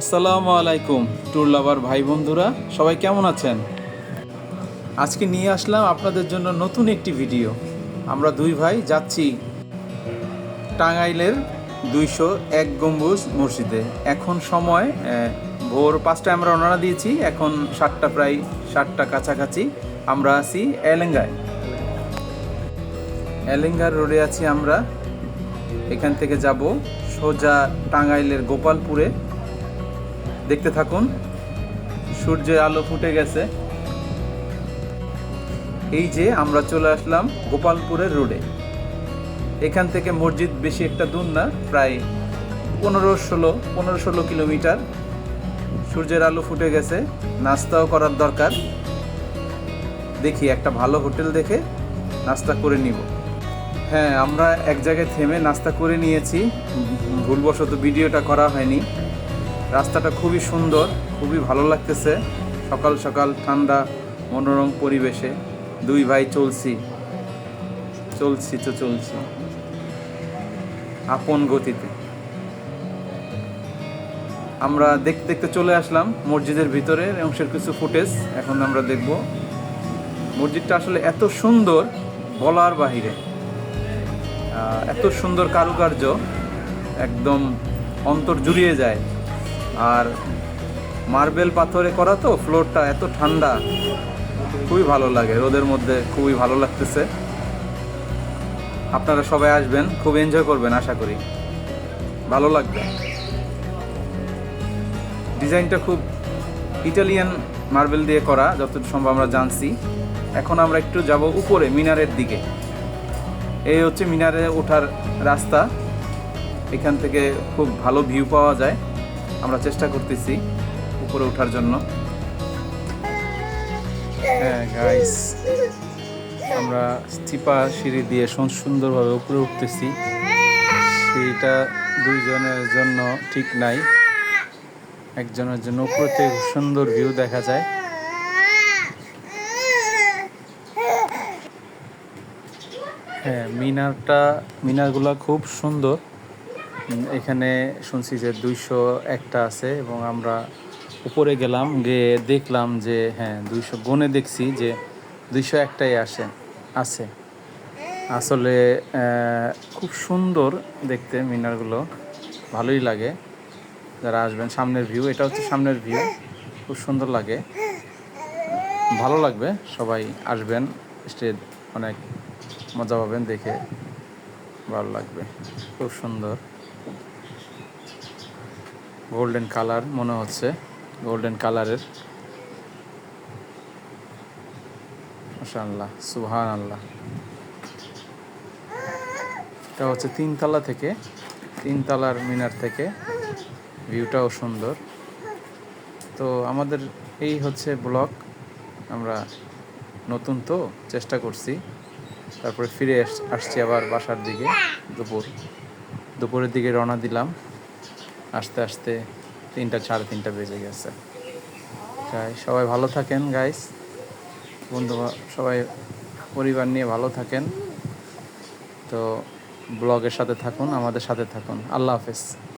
আসসালামু আলাইকুম, ট্যুর লাভার ভাই বন্ধুরা, সবাই কেমন আছেন? আজকে নিয়ে আসলাম আপনাদের জন্য নতুন একটি ভিডিও। আমরা দুই ভাই যাচ্ছি টাঙ্গাইলের দুইশো এক গম্বুজ মসজিদে। এখন সময় ভোর পাঁচটায় আমরা রওনা দিয়েছি, এখন সাতটা প্রায় সাতটা কাছাকাছি। আমরা আছি এলেঙ্গায়। এলেঙ্গার রোডে আছি আমরা। এখান থেকে যাব সোজা টাঙ্গাইলের গোপালপুরে। দেখতে থাকুন। সূর্যের আলো ফুটে গেছে। এই যে আমরা চলে আসলাম গোপালপুরের রোডে। এখান থেকে মসজিদ বেশি একটা দূর না, প্রায় পনেরো ষোলো পনেরো ষোলো কিলোমিটার। সূর্যের আলো ফুটে গেছে, নাস্তাও করার দরকার। দেখি, একটা ভালো হোটেল দেখে নাস্তা করে নিব। হ্যাঁ আমরা এক জায়গায় থেমে নাস্তা করে নিয়েছি। ভুলবশত ভিডিওটা করা হয়নি। রাস্তাটা খুবই সুন্দর, খুবই ভালো লাগতেছে। সকাল সকাল ঠান্ডা, মনোরম পরিবেশে দুই ভাই চলছি। চলছি তো চলছি। আপন গতিতে। আমরা দেখতে দেখতে চলে আসলাম মসজিদের ভিতরে, অংশের কিছু ফুটেজ এখন আমরা দেখব। মসজিদটা আসলে এত সুন্দর বলার বাহিরে। এত সুন্দর কারুকার্য একদম অন্তর জুড়িয়ে যায়। আর মার্বেল পাথরে করা তো ফ্লোরটা এত ঠান্ডা। খুবই ভালো লাগে, রোদের মধ্যে খুবই ভালো লাগতেছে। আপনারা সবাই আসবেন, খুব এনজয় করবেন, আশা করি। ভালো লাগবে। ডিজাইনটা খুব ইটালিয়ান মার্বেল দিয়ে করা, যতটুকু সম্ভব আমরা জানছি। এখন আমরা একটু যাব উপরে, মিনারের দিকে। এই হচ্ছে মিনারে ওঠার রাস্তা। এখান থেকে খুব ভালো ভিউ পাওয়া যায়। আমরা চেষ্টা করতেছি উপরে ওঠার জন্য। হ্যাঁ গাইস আমরা চিপা সিঁড়ি দিয়ে সুন- সুন্দরভাবে উপরে উঠতেছি। সিঁড়িটা দুইজনের জন্য ঠিক নাই। একজনের জন্য উপরে থেকে সুন্দর ভিউ দেখা যায়। হ্যাঁ মিনারটা মিনারগুলো খুব সুন্দর। এখানে শুনছি যে দুইশো একটা আছে এবং আমরা উপরে গেলাম, গিয়ে দেখলাম যে হ্যাঁ দুইশো, গনে দেখছি যে দুইশো একটাই আসে, আছে। আসলে খুব সুন্দর দেখতে মিনারগুলো, ভালোই লাগে। যারা আসবেন, সামনের ভিউ, এটা হচ্ছে সামনের ভিউ, খুব সুন্দর লাগে। ভালো লাগবে, সবাই আসবেন, স্টেজ অনেক মজা পাবেন দেখে, ভালো লাগবে, খুব সুন্দর। গোল্ডেন কালার মনে হচ্ছে। গোল্ডেন কালারের মাশাআল্লাহ সুবহান আল্লাহ এটা হচ্ছে তিনতলা থেকে, তিনতলার মিনার থেকে। ভিউটাও সুন্দর। তো আমাদের এই হচ্ছে ব্লগ। আমরা নতুন তো, চেষ্টা করছি। তারপরে ফিরে আস- আসছি আবার বাসার দিকে দুপুর। দুপুরের দিকে রওনা দিলাম। আস্তে আস্তে তিনটা, সাড়ে তিনটা বেজে গেছে। তাই সবাই ভালো থাকেন গাইস বন্ধু সবাই পরিবার নিয়ে ভালো থাকেন। তো ব্লগের সাথে থাকুন, আমাদের সাথে থাকুন। আল্লাহ হাফেজ।